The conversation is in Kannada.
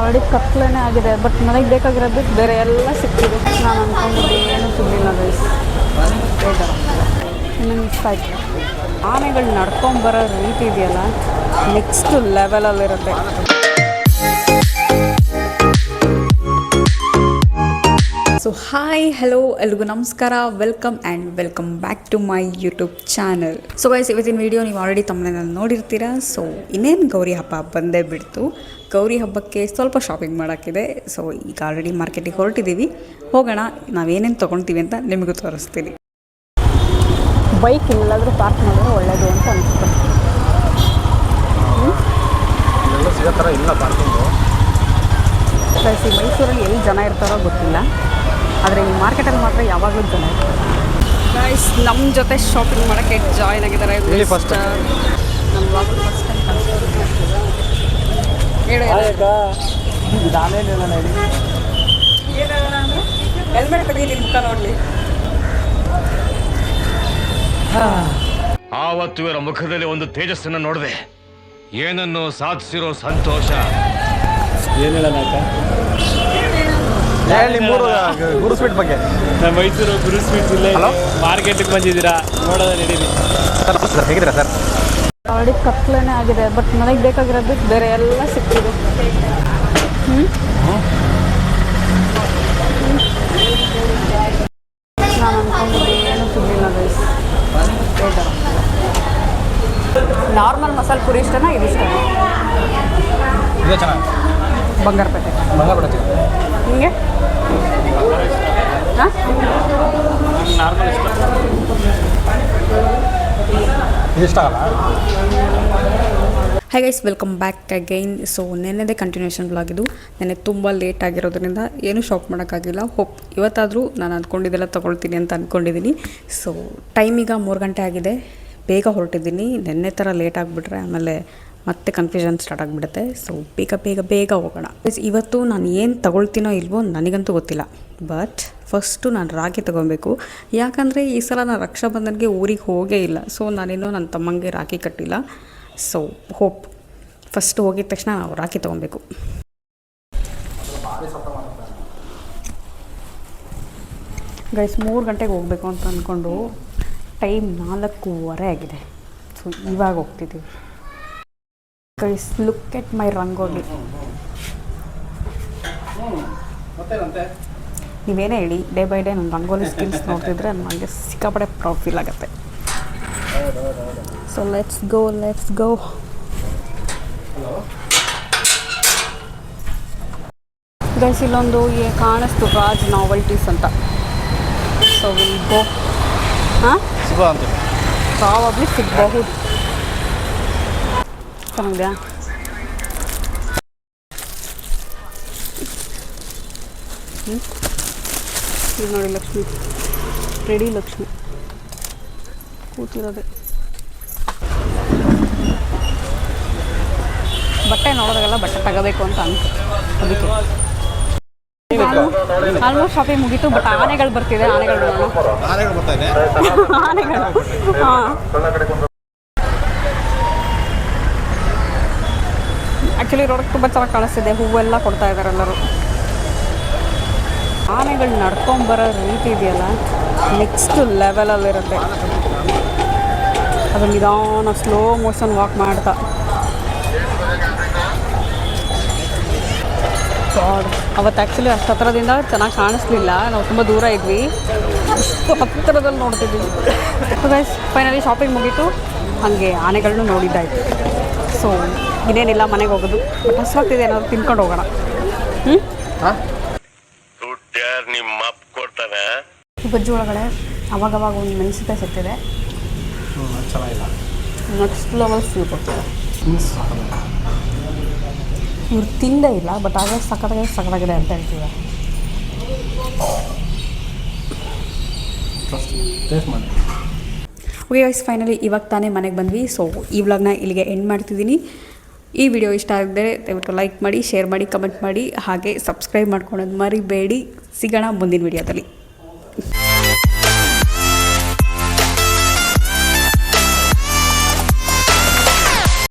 ಆಲ್ರೆಡಿ ಕತ್ಲೇ ಆಗಿದೆ. ಬಟ್ ನನಗೆ ಬೇಕಾಗಿರೋದು ಬೇರೆ ಎಲ್ಲ ಸಿಕ್ತಿದೆ ನಾನು ಅನ್ಕೊಂಡಿದ್ದೆ ಏನು ಸಿಗಲಿಲ್ಲ ಗೈಸ್ ನನಗೆ ಇಷ್ಟ ಆಯಿತು. ಆನೆಗಳು ನಡ್ಕೊಂಬರೋ ರೀತಿ ಇದೆಯಲ್ಲ? ನೆಕ್ಸ್ಟ್ ಲೆವೆಲಲ್ಲಿರುತ್ತೆ ಸೊ ಹಾಯ್ ಹಲೋ ಎಲ್ರಿಗೂ ನಮಸ್ಕಾರ. Welcome and welcome back to my YouTube channel so guys ಇವತ್ತಿನ ವಿಡಿಯೋ ನೀವು ಆಲ್ರೆಡಿ ತಮ್ಮನಲ್ಲಿ ನೋಡಿರ್ತೀರಾ. ಸೊ ಇನ್ನೇನು ಗೌರಿ ಹಬ್ಬ ಬಂದೇ ಬಿಡ್ತು. ಗೌರಿ ಹಬ್ಬಕ್ಕೆ ಸ್ವಲ್ಪ ಶಾಪಿಂಗ್ ಮಾಡೋಕ್ಕಿದೆ ಸೊ ಈಗ ಆಲ್ರೆಡಿ ಮಾರ್ಕೆಟಿಗೆ ಹೊರಟಿದ್ದೀವಿ ಹೋಗೋಣ ನಾವೇನೇನು ತೊಗೊಳ್ತೀವಿ ಅಂತ ನಿಮಗೂ ತೋರಿಸ್ತೀನಿ. ಬೈಕ್ ಎಲ್ಲಾದರೂ ಪಾರ್ಕ್ ಮಾಡಿದ್ರೆ ಒಳ್ಳೆಯದು ಅಂತ ಅನಿಸುತ್ತೆ. ಇಲ್ಲೆಲ್ಲ ಸಿಗೋ ಥರ ಇಲ್ಲ ಪಾರ್ಕಿಂಗು ಮೈಸೂರಲ್ಲಿ ಎಲ್ಲಿ ಜನ ಇರ್ತಾರೋ ಗೊತ್ತಿಲ್ಲ. ಆದರೆ ಈ ಮಾರ್ಕೆಟಲ್ಲಿ ಮಾತ್ರ ಯಾವಾಗಲೂ ಜನ ಗೈಸ್ ನಮ್ಮ ಜೊತೆ ಶಾಪಿಂಗ್ ಮಾಡೋಕ್ಕೆ ಜಾಯ್ನ್ ಆಗಿದ್ದಾರೆ. ಇಲ್ಲಿ first. ನಮ್ಮ ಫಸ್ಟ್ ಹೆಲ್ಮೆಟ್ ಮುಖ ನೋಡಲಿ. ಆವತ್ತು ಇವರ ಮುಖದಲ್ಲಿ ಒಂದು ತೇಜಸ್ಸನ್ನು ನೋಡಿದೆ. ಏನನ್ನು ಸಾಧಿಸಿರೋ ಸಂತೋಷ? ಏನಿಲ್ಲ ಹೇಳಿ ಮೂರು ಗುರು ಸ್ವೀಟ್ ಬಗ್ಗೆ. ನಮ್ಮ ಮೈಸೂರು ಗುರು ಸ್ವೀಟ್ ಇಲ್ಲೇ Hello? ಮಾರ್ಕೆಟ್ಗೆ ಬಂದಿದ್ದೀರಾ? ನೋಡೋದ ಸರ್ ಸರ್ ಹೇಗಿದ್ದೀರಾ ಸರ್? ಆಲ್ರೆಡಿ ಕತ್ಲೇನೆ ಆಗಿದೆ ಬಟ್ ನನಗೆ ಬೇಕಾಗಿರೋದು ಬೇರೆ ಎಲ್ಲ ಸಿಕ್ತಿದೆ. ಹ್ಞೂ ನಾನು ಅನ್ಕೊಂಡಿದ್ದೆ ಏನು ಸಿಗಲಿಲ್ಲ ಗೈಸ್ ನಾರ್ಮಲ್ ಮಸಾಲೆ ಪುರಿ ಇಷ್ಟನಾ ಇದು ಇಷ್ಟನಾ ಇದೇ ಚೆನ್ನಾಗಿ ಬಂಗಾರಪೇಟೆ ಬಂಗಾರ ಬಿಡುತ್ತೆ ಹಿಂಗೆ? ಹಾಂ? ನಾರ್ಮಲ್ ಇಷ್ಟ. ಇದು ಇಷ್ಟ ಆಗಲ್ಲ? Hi guys welcome back again so ನೆನ್ನೆದೇ continuation blog ಇದು. ನೆನ್ನೆ ತುಂಬ ಲೇಟ್ ಆಗಿರೋದ್ರಿಂದ ಏನೂ ಶಾಪ್ ಮಾಡೋಕ್ಕಾಗಿಲ್ಲ. ಹೋಪ್ ಇವತ್ತಾದರೂ ನಾನು ಅಂದ್ಕೊಂಡಿದ್ದೆಲ್ಲ ತೊಗೊಳ್ತೀನಿ ಅಂತ ಅಂದ್ಕೊಂಡಿದ್ದೀನಿ ಸೊ ಟೈಮ್ ಈಗ ಮೂರು ಗಂಟೆ ಆಗಿದೆ. ಬೇಗ ಹೊರಟಿದ್ದೀನಿ. ನೆನ್ನೆ ಥರ ಲೇಟ್ ಆಗಿಬಿಟ್ರೆ ಆಮೇಲೆ ಮತ್ತೆ ಕನ್ಫ್ಯೂಷನ್ ಸ್ಟಾರ್ಟ್ ಆಗಿಬಿಡುತ್ತೆ. ಸೊ ಬೇಗ ಬೇಗ ಬೇಗ ಹೋಗೋಣ. ಇವತ್ತು ನಾನು ಏನು ತಗೊಳ್ತೀನೋ ಇಲ್ವೋ ನನಗಂತೂ ಗೊತ್ತಿಲ್ಲ. ಬಟ್ ಫಸ್ಟು ನಾನು ರಾಖಿ ತೊಗೊಬೇಕು ಯಾಕಂದರೆ ಈ ಸಲ ನಾನು ರಕ್ಷಾಬಂಧನ್ಗೆ ಊರಿಗೆ ಹೋಗೇ ಇಲ್ಲ. ಸೊ ನಾನೇನೋ ನನ್ನ ತಮ್ಮಂಗೆ ರಾಖಿ ಕಟ್ಟಿಲ್ಲ. ಸೊ ಹೋಪ್ ಫಸ್ಟ್ ಹೋಗಿದ ತಕ್ಷಣ ನಾವು ರಾಖಿ ತೊಗೊಬೇಕು ಗೈಸ್ ಮೂರು ಗಂಟೆಗೆ ಹೋಗಬೇಕು ಅಂತ ಅಂದ್ಕೊಂಡು ಟೈಮ್ ನಾಲ್ಕೂವರೆ ಆಗಿದೆ. ಸೊ ಇವಾಗ ಹೋಗ್ತಿದ್ದೀವಿ guys look at my rangoli ನೀವೇನೇ ಹೇಳಿ ಡೇ ಬೈ ಡೇ ನನ್ನ ರಂಗೋಲಿ ಸ್ಕಿಲ್ಸ್ ನೋಡ್ತಿದ್ರೆ ನನಗೆ ಸಿಕ್ಕಾಪಡೆ ಪ್ರೌಡ್ ಫೀಲ್ ಆಗುತ್ತೆ so let's go let's go guys ಇಲ್ಲೊಂದು ಕಾಣಿಸ್ತು ರಾಜ್ ನಾವೆಲ್ಟೀಸ್ ಅಂತ. ಸೊ ವಿಲ್ ಗೋ ಹಾಂ? ಪ್ರಾಬಬ್ಲಿ ಸಿಗಬಹುದು. ಚೆನ್ನಾಗಿದೆಯಾ ಹ್ಞೂ ಇದು ನೋಡಿ ಲಕ್ಷ್ಮಿ. ರೆಡಿ ಲಕ್ಷ್ಮಿ. ಕೂತಿರೋದೆ. ಬಟ್ಟೆ ನೋಡೋದಾಗೆಲ್ಲ ಬಟ್ಟೆ ತಗೋಬೇಕು ಅಂತ ಅನ್ಸುತ್ತೆ ಅದಕ್ಕೆ. ಆಲ್ಮೋಸ್ಟ್ ಶಾಪಿಂಗ್ ಮುಗೀತು ಬಟ್ ಆನೆಗಳು ಬರ್ತಿದೆ ಆನೆಗಳು ಆನೆಗಳು ಬರ್ತಾ ಇದೆ. ಆನೆಗಳು. ಹಾಂ. ಆ್ಯಕ್ಚುಲಿ ರೋಡಕ್ಕೆ ತುಂಬ ಚೆನ್ನಾಗಿ ಕಾಣಿಸ್ತಿದೆ, ಹೂವೆಲ್ಲ ಕೊಡ್ತಾ ಇದ್ದಾರೆ ಎಲ್ಲರೂ. ಆನೆಗಳು ನಡ್ಕೊಂಬರೋ ರೀತಿ ಇದೆಯಲ್ಲ ನೆಕ್ಸ್ಟ್ ಲೆವೆಲಲ್ಲಿರುತ್ತೆ ಅದು ನಿಧಾನ ಸ್ಲೋ ಮೋಷನ್ ವಾಕ್ ಮಾಡ್ತಾ. ಅವತ್ತು ಆ್ಯಕ್ಚುಲಿ ಅಷ್ಟು ಹತ್ರದಿಂದ ಚೆನ್ನಾಗಿ ಕಾಣಿಸ್ಲಿಲ್ಲ, ನಾವು ತುಂಬ ದೂರ ಇದ್ವಿ. ಅಷ್ಟು ಹತ್ತಿರದಲ್ಲಿ ನೋಡ್ತಿದ್ವಿ. ಗೈಸ್ ಫೈನಲಿ ಶಾಪಿಂಗ್ ಮುಗೀತು. ಹಾಗೆ ಆನೆಗಳನ್ನೂ ನೋಡಿದ್ದಾಯಿತು. ಸೊ ಇನ್ನೇನಿಲ್ಲ ಮನೆಗೆ ಹೋಗೋದು. ಬಟ್ ಹಸ್ವಾಗ್ತಿದೆ ಏನಾದ್ರು ತಿನ್ಕೊಂಡು ಹೋಗೋಣ. ಹ್ಞೂ ಬಜ್ಜಿ ಒಳಗಡೆ ಅವಾಗವಾಗ ಒಂದು ಮೆಣಸಿನ್ಕಾಯಿ ಸಿಗ್ತಿದೆ ನೆಕ್ಸ್ಟ್ ಲೆವೆಲ್ ಸ್ವೀಟ್ ಹೋಗ್ತದೆ ಇವ್ರು ತಿಂದೇ ಇಲ್ಲ ಬಟ್ ಆಗ ಸಕ್ಕತ್ತಾಗಿ ಸಕ್ಕತ್ತಾಗಿದೆ ಅಂತ ಹೇಳ್ತಿದ್ದಾರೆ ಟೇಸ್ಟ್ ಮಾಡಿ ಓಕೆ ಗೈಸ್ ಫೈನಲಿ ಇವಾಗ ತಾನೇ ಮನೆಗೆ ಬಂದ್ವಿ. ಸೊ ಈ ವ್ಲಾಗ್ನ ಇಲ್ಲಿಗೆ ಎಂಡ್ ಮಾಡ್ತಿದ್ದೀನಿ. ಈ ವಿಡಿಯೋ ಇಷ್ಟ ಆಗಿದ್ದರೆ ದಯವಿಟ್ಟು ಲೈಕ್ ಮಾಡಿ ಶೇರ್ ಮಾಡಿ ಕಮೆಂಟ್ ಮಾಡಿ, ಹಾಗೆ ಸಬ್ಸ್ಕ್ರೈಬ್ ಮಾಡ್ಕೊಳೋದು ಮರಿಬೇಡಿ. ಸಿಗೋಣ ಮುಂದಿನ ವಿಡಿಯೋದಲ್ಲಿ